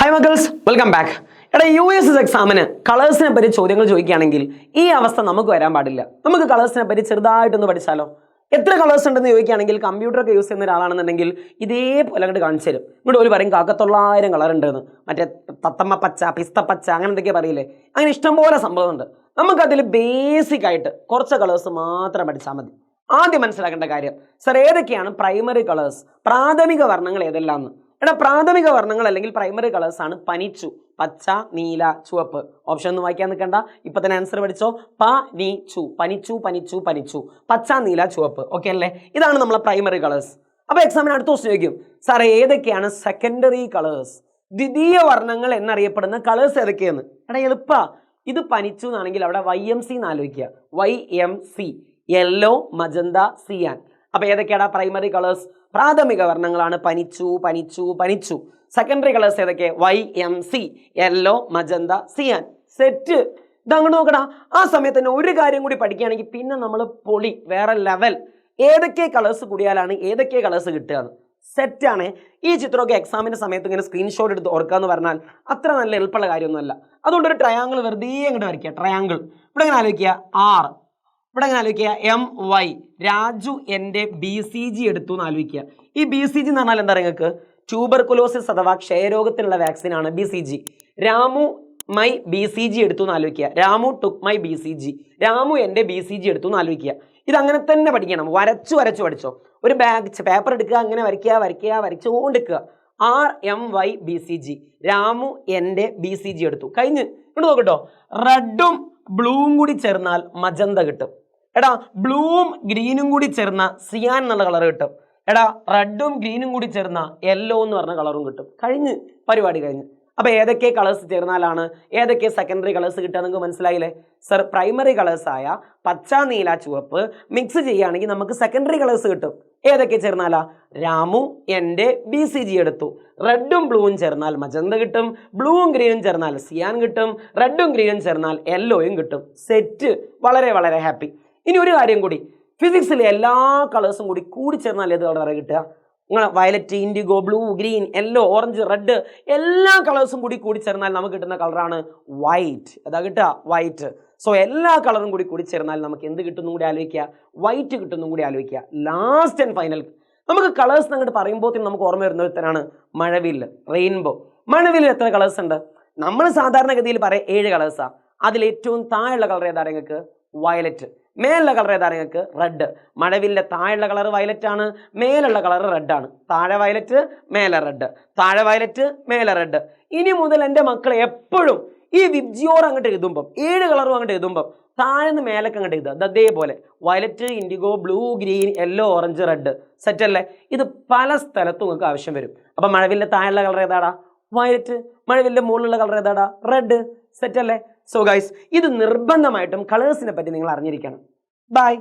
Hi മക്കൾസ് welcome back എടാ U S S എക്സാമിന് കളേഴ്സിനെ പറ്റി ചോദ്യങ്ങൾ ചോദിക്കുകയാണെങ്കിൽ ഈ അവസ്ഥ നമുക്ക് വരാൻ പാടില്ല. നമുക്ക് കളേഴ്സിനെ പറ്റി ചെറുതായിട്ടൊന്ന് പഠിച്ചാലോ? എത്ര കളേഴ്സ് ഉണ്ടെന്ന് ചോദിക്കുകയാണെങ്കിൽ കമ്പ്യൂട്ടറൊക്കെ യൂസ് ചെയ്യുന്ന ഒരാളാണെന്നുണ്ടെങ്കിൽ ഇതേപോലെ അങ്ങോട്ട് കാണിച്ചു തരും. ഇങ്ങോട്ട് ഒരു പറയും കാക്കത്തൊള്ളായിരം കളർ ഉണ്ടെന്ന്. മറ്റേ തത്തമ്മ പച്ച പിസ്ത പച്ച അങ്ങനെ എന്തൊക്കെ പറയില്ലേ? അങ്ങനെ ഇഷ്ടംപോലെ സംഭവമുണ്ട് നമുക്കതിൽ ബേസിക് ആയിട്ട് കുറച്ച് കളേഴ്സ് മാത്രം പഠിച്ചാൽ മതി. ആദ്യം മനസ്സിലാക്കേണ്ട കാര്യം സർ ഏതൊക്കെയാണ് പ്രൈമറി കളേഴ്സ് പ്രാഥമിക വർണങ്ങൾ ഏതെല്ലാം എടാ പ്രാഥമിക വർണങ്ങൾ അല്ലെങ്കിൽ പ്രൈമറി കളേഴ്സ് ആണ് പനിച്ചു പച്ച നീല ചുവപ്പ്. ഓപ്ഷൻ ഒന്നും വായിക്കാൻ നിൽക്കണ്ട. ഇപ്പൊ തന്നെ ആൻസർ പഠിച്ചോ. പ നീ ചു. പനിച്ചു പനിച്ചു പനിച്ചു. പച്ച നീല ചുവപ്പ്. ഓക്കെ അല്ലേ? ഇതാണ് നമ്മളെ പ്രൈമറി കളേഴ്സ് അപ്പൊ എക്സാമിന് അടുത്ത ക്വസ്റ്റ്യൻ ചോദിക്കും. സാർ ഏതൊക്കെയാണ് സെക്കൻഡറി കളേഴ്സ് ദ്വിതീയ വർണങ്ങൾ എന്നറിയപ്പെടുന്ന കളേഴ്സ് ഏതൊക്കെയാണ് എടാ എളുപ്പാ. ഇത് പനിച്ചു എന്നാണെങ്കിൽ അവിടെ വൈ എം സി എന്ന് ആലോചിക്കുക. Y M C yellow magenta cyan അപ്പൊ ഏതൊക്കെയാണ് പ്രൈമറി കളേഴ്സ് പ്രാഥമിക വർണങ്ങളാണ് പനിച്ചു പനിച്ചു പനിച്ചു. സെക്കൻഡറി കളേഴ്സ് ഏതൊക്കെ? Y M C yellow magenta cyan set ഇതങ്ങോട്ട് നോക്കടാ. ആ സമയത്ത് തന്നെ ഒരു കാര്യം കൂടി പഠിക്കുകയാണെങ്കിൽ പിന്നെ നമ്മൾ പൊളി വേറെ ലെവൽ ഏതൊക്കെ കളേഴ്സ് കൂടിയാലാണ് ഏതൊക്കെ കളേഴ്സ് കിട്ടുക? സെറ്റാണ് ഈ ചിത്രമൊക്കെ എക്സാമിന്റെ സമയത്ത് ഇങ്ങനെ സ്ക്രീൻഷോട്ട് എടുത്ത് ഓർക്കുക എന്ന് പറഞ്ഞാൽ അത്ര നല്ല എളുപ്പമുള്ള കാര്യമൊന്നുമല്ല. അതുകൊണ്ട് ഒരു ട്രയാങ്കിൾ വെറുതെ ഇങ്ങോട്ട് വരയ്ക്കുക. ട്രയാങ്കിൾ ഇവിടെ ഇങ്ങനെ ആലോചിക്കുക. ആർ ഇവിടെ അങ്ങനെ ആലോചിക്കുക? എം വൈ രാജു എന്റെ ബി സി ജി എടുത്തു എന്ന് ആലോചിക്കുക. ഈ ബി സി ജി എന്ന് പറഞ്ഞാൽ എന്താ നിങ്ങൾക്ക്? ട്യൂബർകുലോസിസ് അഥവാ ക്ഷയരോഗത്തിനുള്ള വാക്സിനാണ് B C G Ramu my B C G എടുത്തു എന്ന് ആലോചിക്കുക. Ramu took my B C G Ramu എന്റെ ബി സി ജി എടുത്തു എന്ന് ആലോചിക്കുക. ഇത് അങ്ങനെ തന്നെ പഠിക്കണം. വരച്ചു വരച്ചു പഠിച്ചോ. ഒരു ബാഗ് പേപ്പർ എടുക്കുക അങ്ങനെ വരയ്ക്കുക വരയ്ക്കുക വരച്ചുകൊണ്ടിരിക്കുക. R M Y B C G Ramu എന്റെ ബി സി ജി എടുത്തു. കഴിഞ്ഞ്. ഇങ്ങോട്ട് നോക്കട്ടോ റെഡും ബ്ലൂവും കൂടി ചേർന്നാൽ മജന്ത കിട്ടും. എടാ ബ്ലൂവും ഗ്രീനും കൂടി ചേർന്ന സിയാൻ എന്നുള്ള കളർ കിട്ടും. എടാ റെഡും ഗ്രീനും കൂടി ചേർന്ന യെല്ലോ എന്ന് പറഞ്ഞ കളറും കിട്ടും. കഴിഞ്ഞ് പരിപാടി കഴിഞ്ഞ്. അപ്പോൾ ഏതൊക്കെ കളേഴ്സ് ചേർന്നാലാണ് ഏതൊക്കെ സെക്കൻഡറി കളേഴ്സ് കിട്ടുക നിങ്ങൾക്ക് മനസ്സിലായില്ലേ? സർ പ്രൈമറി കളേഴ്സ് ആയ പച്ച നീല ചുവപ്പ് മിക്സ് ചെയ്യുകയാണെങ്കിൽ നമുക്ക് സെക്കൻഡറി കളേഴ്സ് കിട്ടും. ഏതൊക്കെ ചേർന്നാലാ? രാമു എന്റെ ബി സി ജി എടുത്തു. റെഡും ബ്ലൂവും ചേർന്നാൽ മജന്ത കിട്ടും. ബ്ലൂവും ഗ്രീനും ചേർന്നാൽ സിയാൻ കിട്ടും. റെഡും ഗ്രീനും ചേർന്നാൽ യെല്ലോയും കിട്ടും. സെറ്റ് വളരെ വളരെ ഹാപ്പി ഇനി ഒരു കാര്യം കൂടി. ഫിസിക്സിലെ എല്ലാ കളേഴ്സും കൂടി കൂടി ചേർന്നാൽ ഏത് കളറാണ് കിട്ടുക. നിങ്ങൾ violet indigo blue green yellow orange red എല്ലാ കളേഴ്സും കൂടി കൂടി ചേർന്നാൽ നമുക്ക് കിട്ടുന്ന കളറാണ് വൈറ്റ് അതാ കിട്ടുക വൈറ്റ് സോ എല്ലാ കളറും കൂടി കൂടി ചേർന്നാൽ നമുക്ക് എന്ത് കിട്ടുന്നു കൂടി ആലോചിക്കുക. വൈറ്റ് കിട്ടുന്നു കൂടി ആലോചിക്കുക. ലാസ്റ്റ് ആൻഡ് ഫൈനൽ നമുക്ക് കളേഴ്സ് അങ്ങോട്ട് പറയുമ്പോൾ തന്നെ നമുക്ക് ഓർമ്മ വരുന്ന ഒരുത്തനാണ് മഴവില്ല് റെയിൻബോ മഴവില്ലിൽ എത്ര കളേഴ്സ് ഉണ്ട്? നമ്മൾ സാധാരണഗതിയിൽ പറയാം ഏഴ് കളേഴ്സാണ് അതിൽ ഏറ്റവും താഴെയുള്ള കളർ ഏതാണ് നിങ്ങൾക്ക്? വയലറ്റ് മേലുള്ള കളർ ഏതാണ് നിങ്ങൾക്ക്? റെഡ് മഴവില്ലെ താഴെയുള്ള കളർ വയലറ്റ് ആണ് മേലുള്ള കളർ റെഡ് ആണ്. താഴെ വയലറ്റ് മേലെ റെഡ് താഴെ വയലറ്റ് മേലെ റെഡ് ഇനി മുതൽ എന്റെ മക്കൾ എപ്പോഴും ഈ വിബ്ജിയോർ അങ്ങോട്ട് എഴുതുമ്പം ഏഴ് കളറും അങ്ങോട്ട് എഴുതുമ്പം നിന്ന് മേലൊക്കെ അങ്ങോട്ട് എഴുതുക. അതേപോലെ violet indigo blue green yellow orange red set അല്ലേ? ഇത് പല സ്ഥലത്തും നിങ്ങൾക്ക് ആവശ്യം വരും. അപ്പം മഴവില്ലെ താഴെയുള്ള കളർ ഏതാടാ? വയലറ്റ് മഴവില്ലെ മുകളിലുള്ള കളർ ഏതാടാ? റെഡ് സെറ്റ് അല്ലേ? സോ ഗൈസ് ഇത് നിർബന്ധമായിട്ടും കളേഴ്സിനെ പറ്റി നിങ്ങൾ അറിഞ്ഞിരിക്കണം. ബൈ